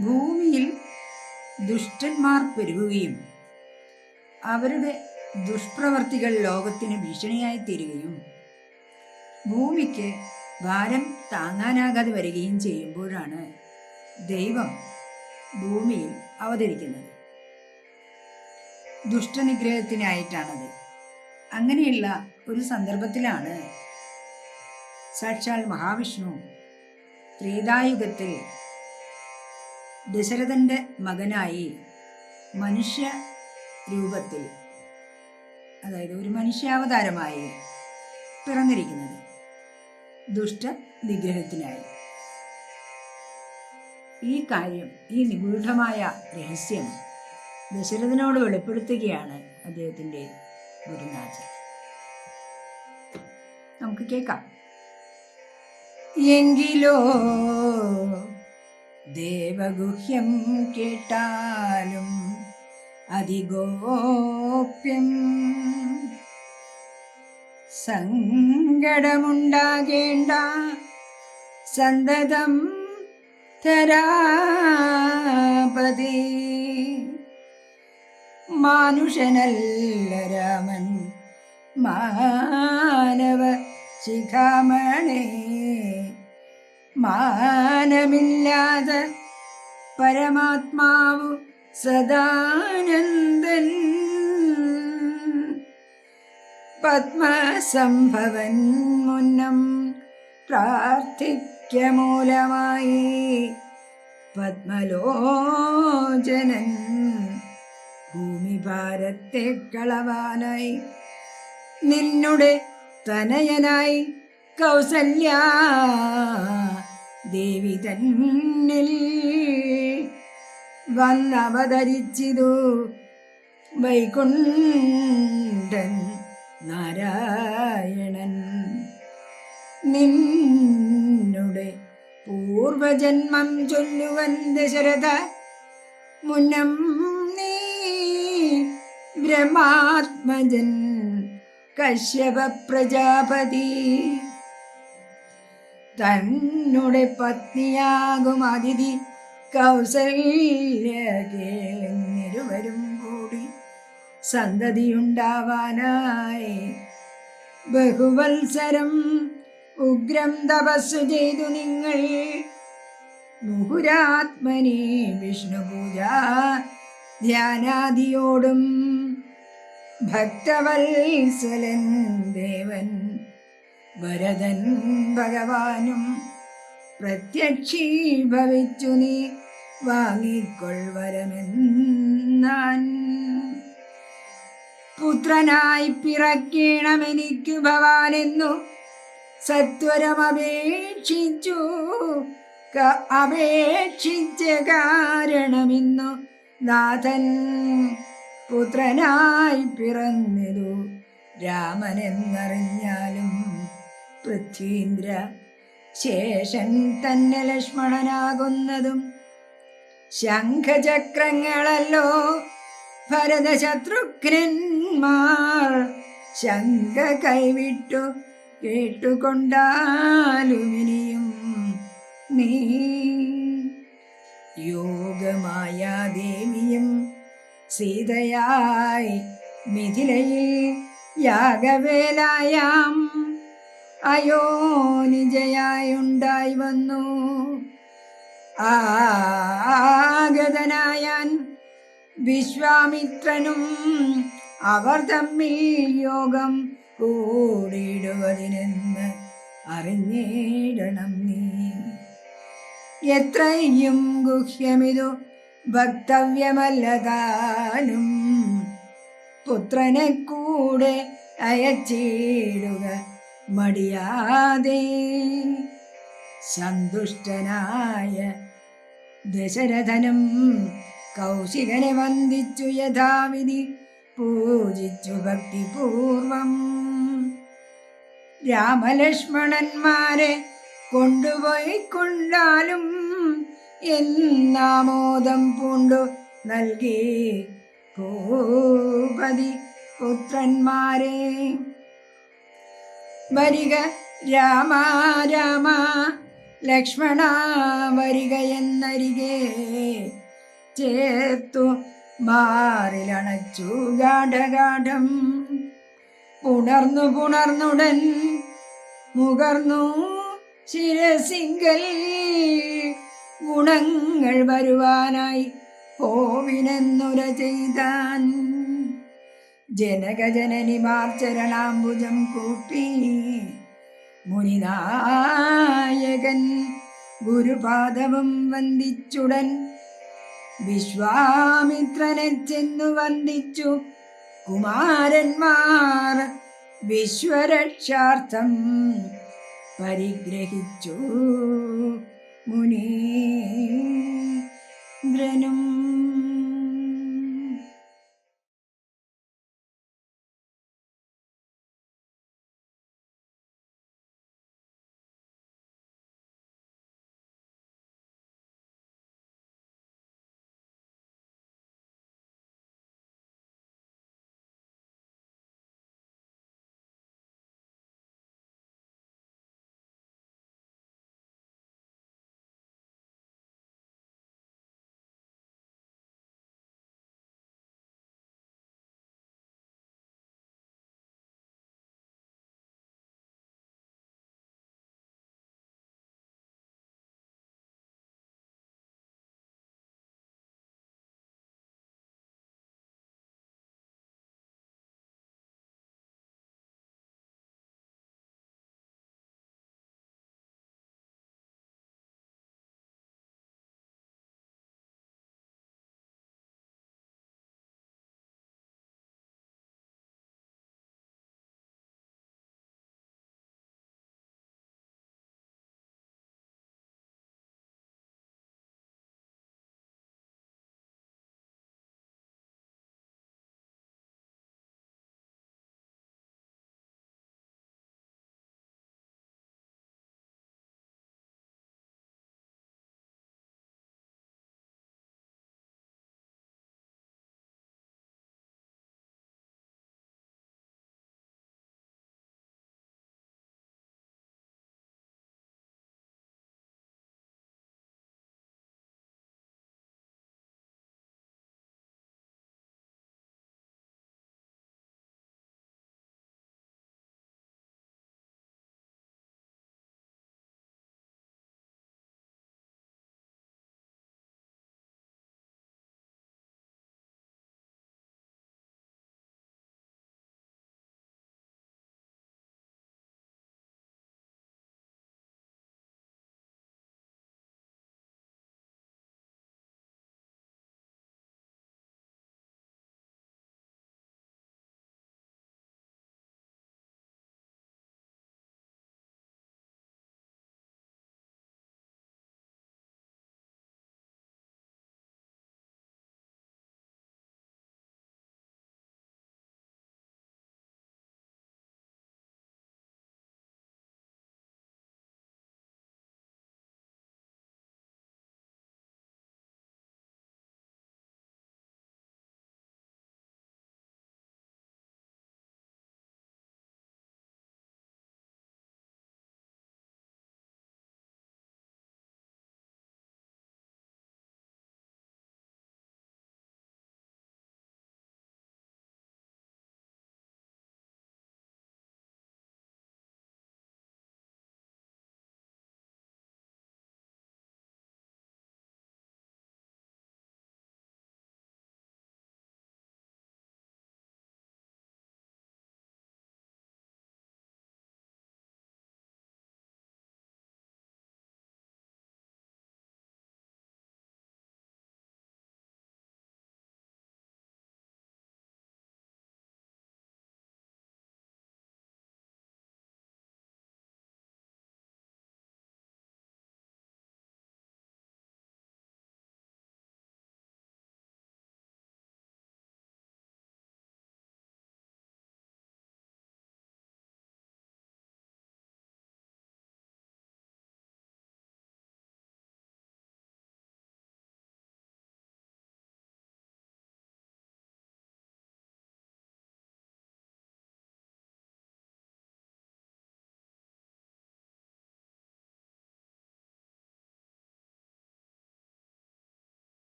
ഭൂമിയിൽ ദുഷ്ടന്മാർ പെരുകുകയും അവരുടെ ദുഷ്പ്രവർത്തികൾ ലോകത്തിന് ഭീഷണിയായി തീരുകയും ഭൂമിക്ക് ഭാരം താങ്ങാനാകാതെ വരികയും ചെയ്യുമ്പോഴാണ് ദൈവം ഭൂമിയിൽ അവതരിക്കുന്നത്. ദുഷ്ടനിഗ്രഹത്തിനായിട്ടാണത്. അങ്ങനെയുള്ള ഒരു സന്ദർഭത്തിലാണ് സാക്ഷാൽ മഹാവിഷ്ണു ത്രേതായുഗത്തിൽ ദശരഥന്റെ മകനായി മനുഷ്യ രൂപത്തിൽ അതായത് ഒരു മനുഷ്യാവതാരമായി പിറന്നിരിക്കുന്നത് ദുഷ്ട നിഗ്രഹത്തിനായി. ഈ കാര്യം ഈ നിഗൂഢമായ രഹസ്യം ദശരഥനോട് വെളിപ്പെടുത്തുകയാണ് അദ്ദേഹത്തിന്റെ ഗുരുനാഥൻ. നമുക്ക് കേൾക്കാം. എങ്കിലോ ദേവഗുഹ്യം കേട്ടാലും അതിഗോപ്യം. സങ്കടമുണ്ടാകേണ്ട സന്തതം തരാപതി. മാനുഷനല്ല രാമൻ മാനവ ശിഖാമണേ. മാനമില്ലാതെ പരമാത്മാവു സദാനന്ദൻ. പത്മസംഭവൻ മുന്നം പ്രാർത്ഥിക്ക മൂലമായി പത്മലോചനൻ ഭൂമിഭാരത്തെ കളവാനായി നിന്നുടെ തനയനായി കൗസല്യ ദേവി തന്നിൽ വന്നവതരിച്ചിതു വൈകുണ്ഠൻ നാരായണൻ. നിന്നുടെ പൂർവജന്മം ചൊല്ലുവൻ ദശരഥ മുന്നം നീ ബ്രഹ്മാത്മജൻ കശ്യപ പ്രജാപതി തന്നുടെ പത്നിയാകും അതിഥി. കൗസല്യ കേളിരുവരും കൂടി. സന്തതിയുണ്ടാവാനായി ബഹുവത്സരം ഉഗ്രം തപസ്സു ചെയ്തു നിങ്ങൾ. മുഹുരാത്മനി വിഷ്ണുപൂജ ധ്യാനാദിയോടും ഭക്തവത്സലൻ ദേവൻ വരദൻ ഭഗവാനും പ്രത്യക്ഷീഭവിച്ചു നീ വാങ്ങിക്കൊൾവരമെന്നാൻ പുത്രനായി പിറക്കേണമെനിക്കു ഭവാനെന്നു സത്വരമപേക്ഷിച്ചു. അപേക്ഷിച്ച കാരണമിന്നു നാഥൻ പുത്രനായി പിറന്നിതു രാമനെന്നറിഞ്ഞാലും പൃഥ്വീന്ദ്ര ശേഷൻ തന്നെ ലക്ഷ്മണനാകുന്നതും ശംഖചക്രങ്ങളല്ലോ ഭരതശത്രുഘ്നന്മാർ ശങ്ക കൈവിട്ടു കേട്ടുകൊണ്ടാലുമിനിയും നീ. യോഗമായ ദേവിയും സീതയായി മിഥിലയിൽ യാഗവേലായാം അയോനിജയായുണ്ടായി വന്നു ആഗതനായാൻ വിശ്വാമിത്രനും അവർ തമ്മിൽ യോഗം കൂടിയിടുവതിനെന്ന് അറിഞ്ഞിടണം നീ. എത്രയും ഗുഹ്യമിതു ഭക്തവ്യമല്ലതാനും പുത്രനെ കൂടെ അയച്ചിടുക മടിയാതെ സന്തുഷ്ടനായ ദശരഥനും കൗശികനെ വന്ദിച്ചു യഥാവിധി പൂജിച്ചു ഭക്തിപൂർവം. രാമലക്ഷ്മണന്മാരെ കൊണ്ടുപോയി കൊണ്ടാലും എന്നാമോദം പൂണ്ടു നൽകി ഭൂപതി പുത്രന്മാരെ വരിക. രാമ രാമ ലക്ഷ്മണ വരിക എന്നരികെ. ചേർത്തു മാറിലണച്ചു ഗാഠഗാഠം. പുണർന്നു പുണർന്നുടൻ മുകർന്നു ശിരസിങ്കൽ. ഗുണങ്ങൾ വരുവാനായി കോവിനെന്നുര ചെയ്താൻ ജനകജനനിമാർച്ചരണാംബുജം കൂട്ടി. മുനിനായകൻ ഗുരുപാദവും വന്ദിച്ചുടൻ. വിശ്വാമിത്രനെ ചെന്നു വന്ദിച്ചു. കുമാരന്മാർ വിശ്വരക്ഷാർത്ഥം പരിഗ്രഹിച്ചു. മുനീന്ദ്രനും